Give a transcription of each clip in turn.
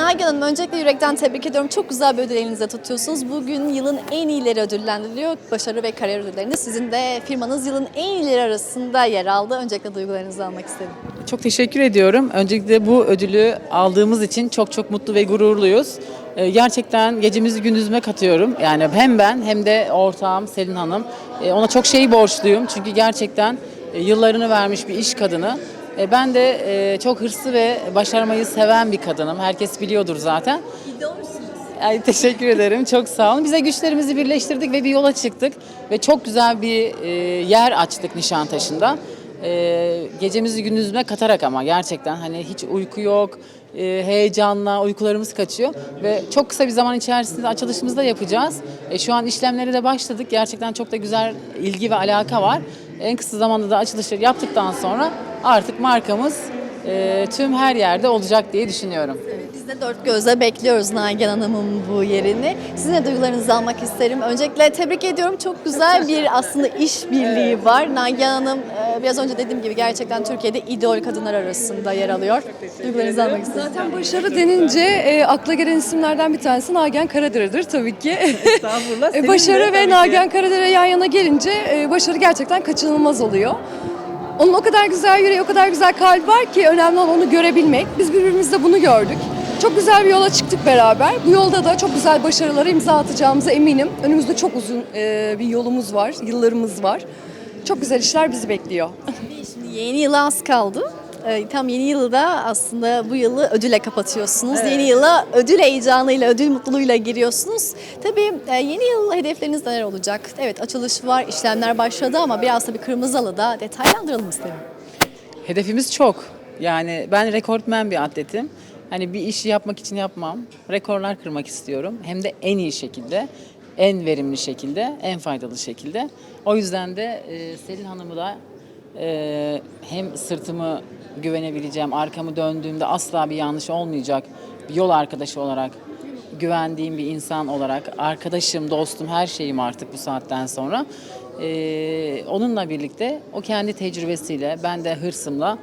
Nagihan Hanım öncelikle yürekten tebrik ediyorum. Çok güzel bir ödül elinizde tutuyorsunuz. Bugün yılın en iyileri ödüllendiriliyor. Başarı ve kariyer ödüllerinde. Sizin de firmanız yılın en iyileri arasında yer aldı. Öncelikle duygularınızı almak istedim. Çok teşekkür ediyorum. Öncelikle bu ödülü aldığımız için çok çok mutlu ve gururluyuz. Ee, Gerçekten gecemizi gündüzüme katıyorum. Yani hem ben hem de ortağım Selin Hanım. Ee, Ona çok şey borçluyum. Çünkü gerçekten e, yıllarını vermiş bir iş kadını. E, Ben de e, çok hırslı ve başarmayı seven bir kadınım. Herkes biliyordur zaten. Ay, teşekkür ederim. Çok sağ olun. Bize güçlerimizi birleştirdik ve bir yola çıktık. Ve çok güzel bir e, yer açtık Nişantaşı'nda. Gecemizi gündüzüne katarak ama gerçekten hani hiç uyku yok. Heyecanla uykularımız kaçıyor. Ve çok kısa bir zaman içerisinde açılışımızı da yapacağız. Şu an işlemlere de başladık. Gerçekten çok da güzel ilgi ve alaka var. En kısa zamanda da açılışları yaptıktan sonra artık markamız e, tüm her yerde olacak diye düşünüyorum. Biz de dört gözle bekliyoruz Nagihan Hanım'ın bu yerini. Sizin de duygularınızı almak isterim. Öncelikle tebrik ediyorum. Çok güzel bir aslında işbirliği var. Nagihan Hanım e, biraz önce dediğim gibi gerçekten Türkiye'de idol kadınlar arasında yer alıyor. Duygularınızı almak isterim. Zaten başarı denince e, akla gelen isimlerden bir tanesi Nagihan Karadere'dir tabii ki. Estağfurullah. E, başarı ve Nagihan Karadere yan yana gelince e, başarı gerçekten kaçınılmaz oluyor. Onun o kadar güzel yüreği, o kadar güzel kalbi var ki önemli olan onu görebilmek. Biz birbirimizde bunu gördük. Çok güzel bir yola çıktık beraber. Bu yolda da çok güzel başarılara imza atacağımıza eminim. Önümüzde çok uzun e, bir yolumuz var, yıllarımız var. Çok güzel işler bizi bekliyor. Şimdi yeni yıla az kaldı. Ee, Tam yeni yılı da aslında bu yılı ödüle kapatıyorsunuz. Yeni yıla ödül heyecanıyla, ödül mutluluğuyla giriyorsunuz. Tabii e, yeni yıl hedefleriniz neler olacak? Evet açılış var, işlemler başladı ama biraz da bir kırmızı halıda detaylandıralım istedim. Hedefimiz çok. Yani ben rekortmen bir atletim. Hani bir işi yapmak için yapmam. Rekorlar kırmak istiyorum. Hem de en iyi şekilde, en verimli şekilde, en faydalı şekilde. O yüzden de e, Selin Hanım'ı da e, hem sırtımı güvenebileceğim, arkamı döndüğümde asla bir yanlış olmayacak bir yol arkadaşı olarak güvendiğim bir insan olarak arkadaşım, dostum, her şeyim artık bu saatten sonra. Ee, onunla birlikte o kendi tecrübesiyle, ben de hırsımla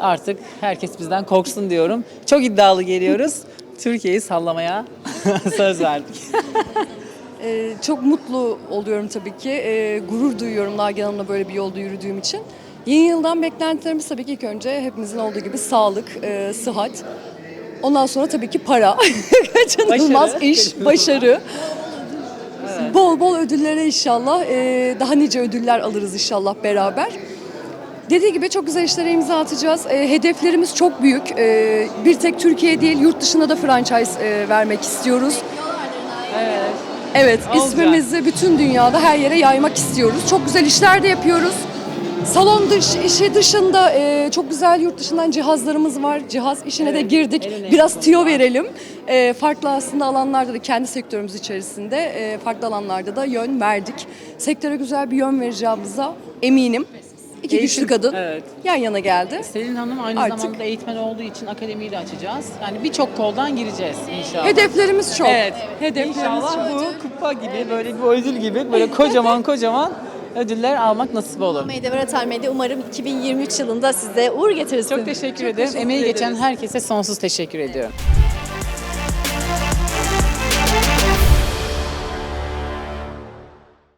artık herkes bizden korksun diyorum. Çok iddialı geliyoruz. Türkiye'yi sallamaya söz verdik. Ee, çok mutlu oluyorum tabii ki. Ee, gurur duyuyorum Nagihan böyle bir yolda yürüdüğüm için. Yeni yıldan beklentilerimiz tabii ki ilk önce hepimizin olduğu gibi sağlık, e, sıhhat. Ondan sonra tabii ki para. Kaçınılmaz Başarı. iş, başarı. Bol bol ödüllere inşallah. e, daha nice ödüller alırız inşallah beraber. Dediği gibi çok güzel işlere imza atacağız. E, hedeflerimiz çok büyük. E, bir tek Türkiye değil, yurt dışına da franchise e, vermek istiyoruz. Evet, Olacak. ismimizi bütün dünyada her yere yaymak istiyoruz. Çok güzel işler de yapıyoruz. Salon dış, işi dışında e, çok güzel yurt dışından cihazlarımız var. Cihaz işine de girdik. Biraz tiyo verelim. E, farklı aslında alanlarda da kendi sektörümüz içerisinde e, farklı alanlarda da yön verdik. Sektöre güzel bir yön vereceğimize eminim. İki Eğitim, güçlü kadın evet. yan yana geldi. Selin Hanım aynı Artık- zamanda eğitmen olduğu için akademiyi de açacağız. Yani birçok koldan gireceğiz inşallah. Hedeflerimiz çok. Evet. Hedeflerimiz İnşallah çok. bu kupa gibi böyle bu ödül gibi böyle kocaman kocaman ödüller almak nasip olur. Medya Medya umarım 2023 yılında size uğur getirsin. Çok teşekkür ederim. Emeği geçen herkese sonsuz teşekkür ediyorum.